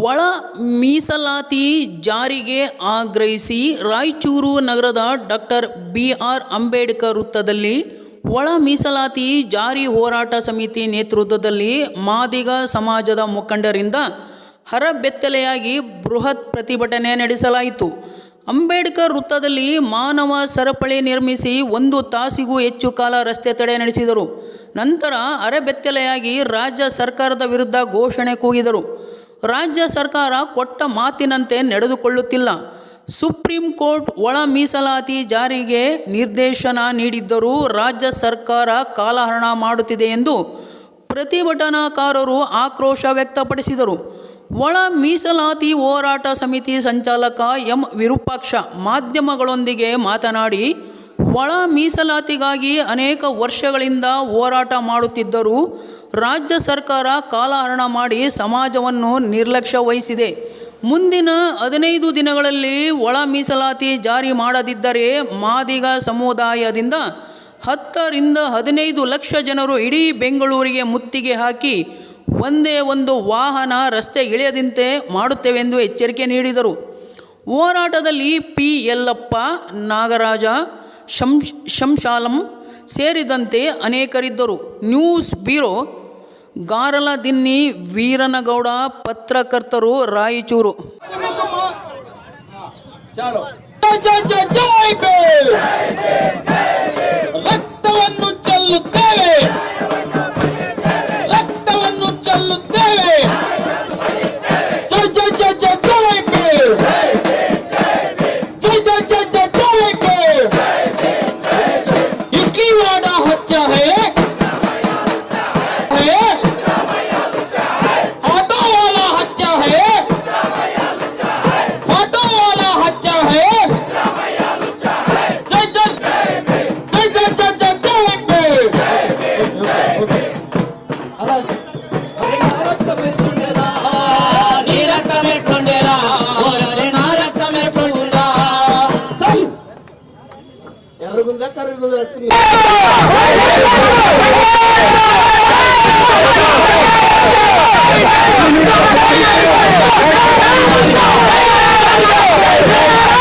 ಒಳ ಮೀಸಲಾತಿ ಜಾರಿಗೆ ಆಗ್ರಹಿಸಿ ರಾಯಚೂರು ನಗರದ ಡಾಕ್ಟರ್ ಬಿ ಆರ್ ಅಂಬೇಡ್ಕರ್ ವೃತ್ತದಲ್ಲಿ ಒಳ ಮೀಸಲಾತಿ ಜಾರಿ ಹೋರಾಟ ಸಮಿತಿ ನೇತೃತ್ವದಲ್ಲಿ ಮಾದಿಗ ಸಮಾಜದ ಮುಖಂಡರಿಂದ ಹರಬೆತ್ತಲೆಯಾಗಿ ಬೃಹತ್ ಪ್ರತಿಭಟನೆ ನಡೆಸಲಾಯಿತು. ಅಂಬೇಡ್ಕರ್ ವೃತ್ತದಲ್ಲಿ ಮಾನವ ಸರಪಳಿ ನಿರ್ಮಿಸಿ ಒಂದು ತಾಸಿಗೂ ಹೆಚ್ಚು ಕಾಲ ರಸ್ತೆ ತಡೆ ನಡೆಸಿದರು. ನಂತರ ಅರೆಬೆತ್ತಲೆಯಾಗಿ ರಾಜ್ಯ ಸರ್ಕಾರದ ವಿರುದ್ಧ ಘೋಷಣೆ ಕೂಗಿದರು. ರಾಜ್ಯ ಸರ್ಕಾರ ಕೊಟ್ಟ ಮಾತಿನಂತೆ ನಡೆದುಕೊಳ್ಳುತ್ತಿಲ್ಲ. ಸುಪ್ರೀಂ ಕೋರ್ಟ್ ಒಳ ಮೀಸಲಾತಿ ಜಾರಿಗೆ ನಿರ್ದೇಶನ ನೀಡಿದ್ದರೂ ರಾಜ್ಯ ಸರ್ಕಾರ ಕಾಲಹರಣ ಮಾಡುತ್ತಿದೆ ಎಂದು ಪ್ರತಿಭಟನಾಕಾರರು ಆಕ್ರೋಶ ವ್ಯಕ್ತಪಡಿಸಿದರು. ಒಳ ಮೀಸಲಾತಿ ಹೋರಾಟ ಸಮಿತಿ ಸಂಚಾಲಕ ಎಂ ವಿರೂಪಾಕ್ಷ ಮಾಧ್ಯಮಗಳೊಂದಿಗೆ ಮಾತನಾಡಿ ಒಳ ಮೀಸಲಾತಿಗಾಗಿ ಅನೇಕ ವರ್ಷಗಳಿಂದ ಹೋರಾಟ ಮಾಡುತ್ತಿದ್ದರೂ ರಾಜ್ಯ ಸರ್ಕಾರ ಕಾಲಹರಣ ಮಾಡಿ ಸಮಾಜವನ್ನು ನಿರ್ಲಕ್ಷ್ಯ ವಹಿಸಿದೆ. ಮುಂದಿನ ಹದಿನೈದು ದಿನಗಳಲ್ಲಿ ಒಳ ಮೀಸಲಾತಿ ಜಾರಿ ಮಾಡದಿದ್ದರೆ ಮಾದಿಗ ಸಮುದಾಯದಿಂದ ಹತ್ತರಿಂದ ಹದಿನೈದು ಲಕ್ಷ ಜನರು ಇಡೀ ಬೆಂಗಳೂರಿಗೆ ಮುತ್ತಿಗೆ ಹಾಕಿ ಒಂದೇ ಒಂದು ವಾಹನ ರಸ್ತೆ ಇಳಿಯದಂತೆ ಮಾಡುತ್ತೇವೆಂದು ಎಚ್ಚರಿಕೆ ನೀಡಿದರು. ಹೋರಾಟದಲ್ಲಿ ಪಿ. ಯಲ್ಲಪ್ಪ, ನಾಗರಾಜ ಶಂ ಶಂಶಾಲಂ ಸೇರಿದಂತೆ ಅನೇಕರಿದ್ದರು ನ್ಯೂಸ್ ಬ್ಯೂರೋ ಗಾರಲದಿನ್ನಿ ವೀರನಗೌಡ ಪತ್ರಕರ್ತರು ರಾಯಚೂರು ಜಯ ಜಯ ಜೈ Які Yeah!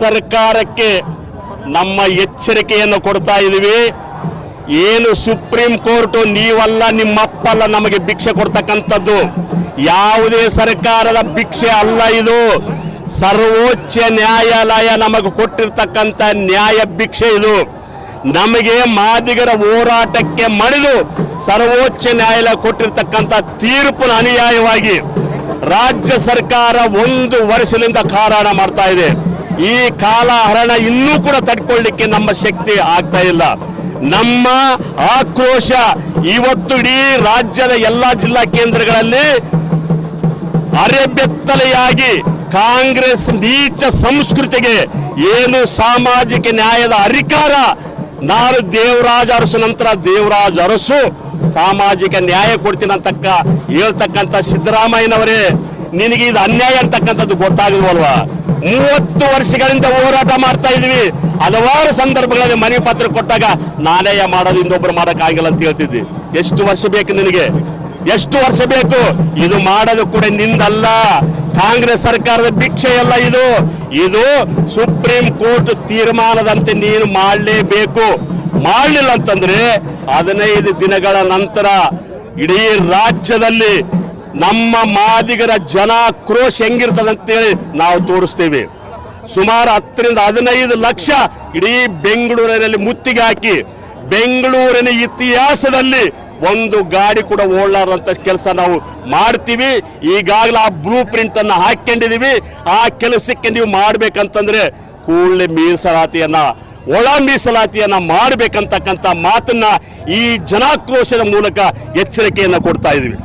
ಸರ್ಕಾರಕ್ಕೆ ನಮ್ಮ ಎಚ್ಚರಿಕೆಯನ್ನು ಕೊಡ್ತಾ ಇದ್ದೀವಿ ಏನು ಸುಪ್ರೀಂ ಕೋರ್ಟ್, ನೀವಲ್ಲ ನಿಮ್ಮಪ್ಪಲ್ಲ ನಮಗೆ ಭಿಕ್ಷೆ ಕೊಡ್ತಕ್ಕಂಥದ್ದು. ಯಾವುದೇ ಸರ್ಕಾರದ ಭಿಕ್ಷೆ ಅಲ್ಲ ಇದು. ಸರ್ವೋಚ್ಚ ನ್ಯಾಯಾಲಯ ನಮಗೆ ಕೊಟ್ಟಿರ್ತಕ್ಕಂಥ ನ್ಯಾಯ ಭಿಕ್ಷೆ ಇದು. ನಮಗೆ ಮಾದಿಗರ ಹೋರಾಟಕ್ಕೆ ಮಣಿದು ಸರ್ವೋಚ್ಚ ನ್ಯಾಯಾಲಯ ಕೊಟ್ಟಿರ್ತಕ್ಕಂಥ ತೀರ್ಪಿನ ಅನುಯಾಯವಾಗಿ ರಾಜ್ಯ ಸರ್ಕಾರ ಒಂದು ವರ್ಷದಿಂದ ಕಾರಣ ಮಾಡ್ತಾ ಇದೆ. ಈ ಕಾಲಹರಣ ಇನ್ನೂ ಕೂಡ ತಡ್ಕೊಳ್ಳಿಕ್ಕೆ ನಮ್ಮ ಶಕ್ತಿ ಆಗ್ತಾ ಇಲ್ಲ. ನಮ್ಮ ಆಕ್ರೋಶ ಇವತ್ತು ಇಡೀ ರಾಜ್ಯದ ಎಲ್ಲಾ ಜಿಲ್ಲಾ ಕೇಂದ್ರಗಳಲ್ಲಿ ಅರೆಬೆತ್ತಲೆಯಾಗಿ ಕಾಂಗ್ರೆಸ್ ನೀಚ ಸಂಸ್ಕೃತಿಗೆ ಏನು ಸಾಮಾಜಿಕ ನ್ಯಾಯದ ಅಧಿಕಾರ, ನಾನು ದೇವರಾಜ ಅರಸು, ನಂತರ ದೇವರಾಜ ಅರಸು, ಸಾಮಾಜಿಕ ನ್ಯಾಯ ಕೊಡ್ತೀನಿ ಅಂತಕ್ಕ ಹೇಳ್ತಕ್ಕಂಥ ಸಿದ್ದರಾಮಯ್ಯನವರೇ, ನಿನಗೆ ಇದು ಅನ್ಯಾಯ ಅಂತಕ್ಕಂಥದ್ದು ಗೊತ್ತಾಗಲ್ವಲ್ವಾ? ಮೂವತ್ತು ವರ್ಷಗಳಿಂದ ಹೋರಾಟ ಮಾಡ್ತಾ ಇದ್ವಿ ಹಲವಾರು ಸಂದರ್ಭಗಳಲ್ಲಿ ಮನೆ ಪತ್ರ ಕೊಟ್ಟಾಗ ನಾನೇ ಮಾಡೋದು, ಇನ್ನೊಬ್ರು ಮಾಡೋಕ್ಕಾಗಿಲ್ಲ ಅಂತ ಹೇಳ್ತಿದ್ವಿ. ಎಷ್ಟು ವರ್ಷ ಬೇಕು ನಿನಗೆ? ಎಷ್ಟು ವರ್ಷ ಬೇಕು? ಇದು ಮಾಡೋದು ಕೂಡ ನಿಂದಲ್ಲ. ಕಾಂಗ್ರೆಸ್ ಸರ್ಕಾರದ ಭಿಕ್ಷೆ ಅಲ್ಲ ಇದು. ಇದು ಸುಪ್ರೀಂ ಕೋರ್ಟ್ ತೀರ್ಮಾನದಂತೆ ನೀನು ಮಾಡಲೇಬೇಕು. ಮಾಡಲಿಲ್ಲ ಅಂತಂದ್ರೆ ಹದಿನೈದು ದಿನಗಳ ನಂತರ ಇಡೀ ರಾಜ್ಯದಲ್ಲಿ ನಮ್ಮ ಮಾದಿಗರ ಜನಾಕ್ರೋಶ ಹೆಂಗಿರ್ತದಂತೇಳಿ ನಾವು ತೋರಿಸ್ತೇವೆ. ಸುಮಾರು ಹತ್ತರಿಂದ ಹದಿನೈದು ಲಕ್ಷ ಇಡೀ ಬೆಂಗಳೂರಿನಲ್ಲಿ ಮುತ್ತಿಗೆ ಹಾಕಿ ಬೆಂಗಳೂರಿನ ಇತಿಹಾಸದಲ್ಲಿ ಒಂದು ಗಾಡಿ ಕೂಡ ಓಡಲಾರಂತ ಕೆಲಸ ನಾವು ಮಾಡ್ತೀವಿ. ಈಗಾಗಲೇ ಆ ಬ್ಲೂ ಪ್ರಿಂಟ್ ಅನ್ನ ಹಾಕೊಂಡಿದೀವಿ ಆ ಕೆಲಸಕ್ಕೆ ನೀವು ಮಾಡ್ಬೇಕಂತಂದ್ರೆ ಕೂಡಲೇ ಮೀಸಲಾತಿಯನ್ನ, ಒಳ ಮೀಸಲಾತಿಯನ್ನ ಮಾಡ್ಬೇಕಂತಕ್ಕಂಥ ಮಾತನ್ನ ಈ ಜನಾಕ್ರೋಶದ ಮೂಲಕ ಎಚ್ಚರಿಕೆಯನ್ನ ಕೊಡ್ತಾ ಇದೀವಿ